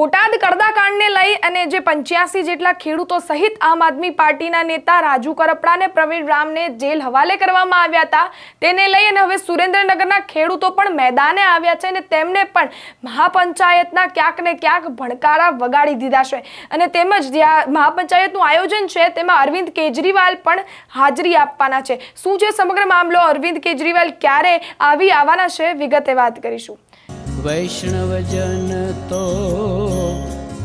બોટાદ કરદાકાંડને લઈ અને જે પંચ્યાસી જેટલા ખેડૂતો સહિત આમ આદમી પાર્ટીના નેતા રાજુ કરપડાને પ્રવીણ રામને જેલ હવાલે કરવામાં આવ્યા હતા, તેને લઈ અને હવે સુરેન્દ્રનગરના ખેડૂતો પણ મેદાને આવ્યા છે અને તેમને પણ મહાપંચાયતના ક્યાંક ને ક્યાંક ભણકારા વગાડી દીધા છે. અને તેમજ મહાપંચાયતનું આયોજન છે, તેમાં અરવિંદ કેજરીવાલ પણ હાજરી આપવાના છે. શું છે સમગ્ર મામલો? અરવિંદ કેજરીવાલ ક્યારે આવી? આવવાના છે? વિગતે વાત કરીશું. વૈષ્ણવજન તો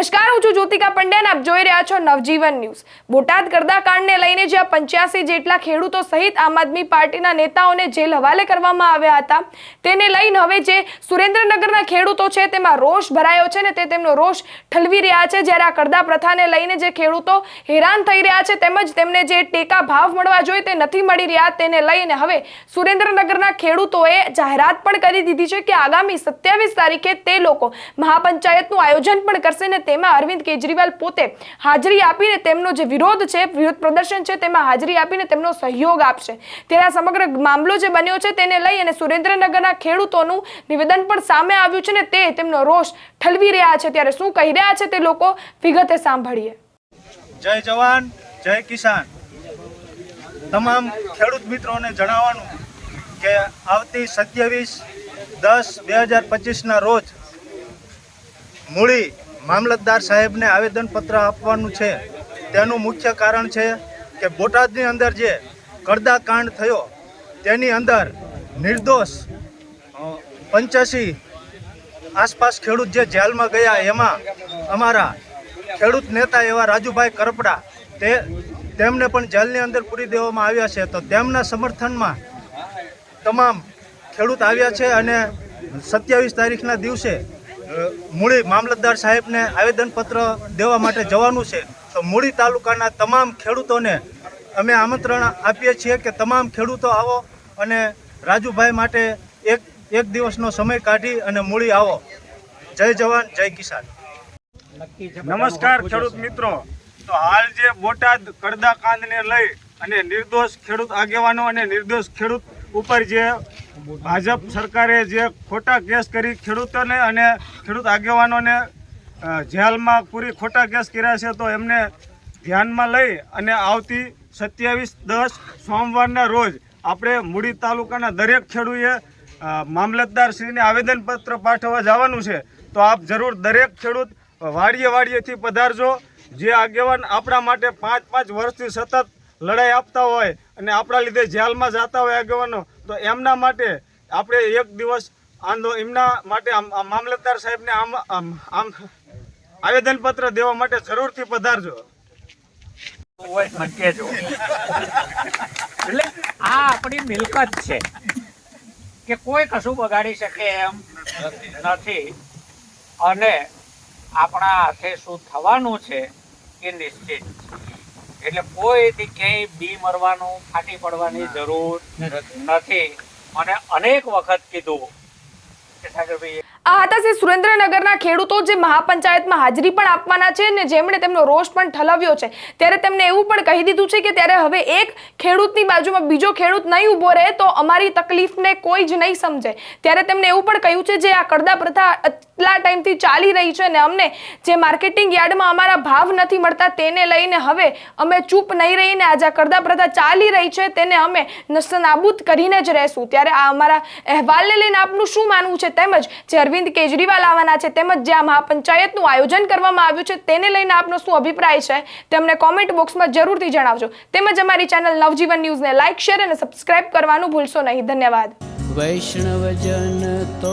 નમસ્કાર, હું છું જ્યોતિકા પંડ્યા આપ જોઈ રહ્યા છો નવજીવન ન્યૂઝ. બોટાદ કરદા કાંડને લઈને જ્યાં પંચ્યાસી જેટલા ખેડૂતો સહિત આમ આદમી પાર્ટીના નેતાઓને જેલ હવાલે કરવામાં આવ્યા હતા, તેને લઈને હવે જે સુરેન્દ્રનગરના ખેડૂતો છે, તેમાં રોષ ભરાયો છે ને તે તેમનો રોષ ઠલવી રહ્યા છે. જ્યારે આ કરદા પ્રથાને લઈને જે ખેડૂતો હેરાન થઈ રહ્યા છે, તેમજ તેમને જે ટેકા ભાવ મળવા જોઈએ તે નથી મળી રહ્યા, તેને લઈને હવે સુરેન્દ્રનગરના ખેડૂતોએ જાહેરાત પણ કરી દીધી છે કે આગામી સત્યાવીસ તારીખે તે લોકો મહાપંચાયતનું આયોજન પણ કરશે ને તેમાં અરવિંદ કેજરીવાલ પોતે હાજરી આપીને તેમનો જે વિરોધ છે, વિરોધ પ્રદર્શન છે, તેમાં હાજરી આપીને તેમનો સહયોગ આપશે. આ સમગ્ર મામલો જે બન્યો છે, તેને લઈ અને સુરેન્દ્રનગરના ખેડૂતોનું નિવેદન પણ સામે આવ્યું છે ને તે તેમનો રોષ ઠલવી રહ્યા છે. ત્યારે શું કહી રહ્યા છે તે લોકો વિગતે સાંભળીએ. જય જવાન, જય કિસાન. તમામ ખેડૂત મિત્રોને જણાવવાનું કે આવતી સત્યાવીસ દસ બે હજાર પચીસના રોજ મૂળી મામલતદાર સાહેબને આવેદનપત્ર આપવાનું છે. તેનું મુખ્ય કારણ છે કે બોટાદની અંદર જે કાંડ થયો, તેની અંદર નિર્દોષ પંચ્યાસી આસપાસ ખેડૂત જે જેલમાં ગયા, એમાં અમારા ખેડૂત નેતા એવા રાજુભાઈ કરપડા તે તેમને પણ જેલની અંદર પૂરી દેવામાં આવ્યા છે. તો તેમના સમર્થનમાં તમામ ખેડૂત આવ્યા છે અને સત્યાવીસ તારીખના દિવસે મૂળી મામલતદાર સાહેબને આવેદનપત્ર દેવા માટે જવાનું છે. તો મૂળી તાલુકાના તમામ ખેડૂતોને અમે આમંત્રણ આપીએ છીએ કે તમામ ખેડૂતો આવો અને રાજુભાઈ માટે એક એક દિવસનો સમય કાઢી અને મૂળી આવો. જય જવાન, જય કિસાન. નમસ્કાર ખેડૂત મિત્રો. તો હાલ જે બોટાદ કડદા કાંદને લઈ અને નિર્દોષ ખેડૂત આગેવાનો અને નિર્દોષ ખેડૂત ઉપર જે ભાજપ સરકારે જે ખોટા કેસ કરી ખેડૂતોને અને ખેડૂત આગેવાનોને જેલમાં પૂરી ખોટા કેસ કર્યા છે, તો એમને ધ્યાનમાં લઈ અને આવતી સત્યાવીસ દસ સોમવારના રોજ આપણે મૂડી તાલુકાના દરેક ખેડૂએ મામલતદારશ્રીને આવેદનપત્ર પાઠવવા જવાનું છે. તો આપ જરૂર દરેક ખેડૂત વાડીએ વાડીએથી પધારજો. જે આગેવાન આપણા માટે પાંચ પાંચ વર્ષથી સતત લડાઈ આપતા હોય અને આપણા લીધે જેલમાં જતા હોય આગેવાનો તો એમના માટે આપણે એક દિવસ આંદો એમના માટે મામલતદાર સાહેબને આમ આમ આમ આવેદનપત્ર દેવા માટે જરૂરથી પધારજો. એટલે આ આપણી મિલકત છે કે કોઈ કશું બગાડી શકે એમ નથી. અને આપણા હાથે શું થવાનું છે એ નિશ્ચિત છે. એટલે કોઈથી ક્યાંય બી મરવાનું ફાટી પડવાની જરૂર નથી. અને અનેક વખત કીધું આ હતા શ્રી સુરેન્દ્રનગરના ખેડૂતો જે મહાપંચાયતમાં હાજરી પણ આપવાના છે ને જેમણે તેમનો રોષ પણ ઠલવ્યો છે. ત્યારે તેમને એવું પણ કહી દીધું છે કે ત્યારે હવે એક ખેડૂતની બાજુમાં બીજો ખેડૂત નહીં ઊભો રહે તો અમારી તકલીફને કોઈ જ નહીં સમજે. ત્યારે તેમને એવું પણ કહ્યું છે જે આ કડદા પ્રથા એટલા ટાઈમથી ચાલી રહી છે ને અમને જે માર્કેટિંગ યાર્ડમાં અમારા ભાવ નથી મળતા તેને લઈને હવે અમે ચૂપ નહીં રહીને આજે આ કરદા પ્રથા ચાલી રહી છે તેને અમે નસ્તનાબૂદ કરીને જ રહેશું. ત્યારે આ અમારા અહેવાલને લઈને આપનું શું માનવું છે? તેમજ જે અરવિંદ કેજરીવાલ આવવાના છે, તેમજ જે આ મહાપંચાયતનું આયોજન કરવામાં આવ્યું છે, તેને લઈને આપનો શું અભિપ્રાય છે? તેમને કોમેન્ટ બોક્સમાં જરૂરથી જણાવજો. તેમજ અમારી ચેનલ નવજીવન ન્યૂઝને લાઇક શેર અને સબસ્ક્રાઇબ કરવાનું ભૂલશો નહીં. ધન્યવાદ. વૈષ્ણવજન તો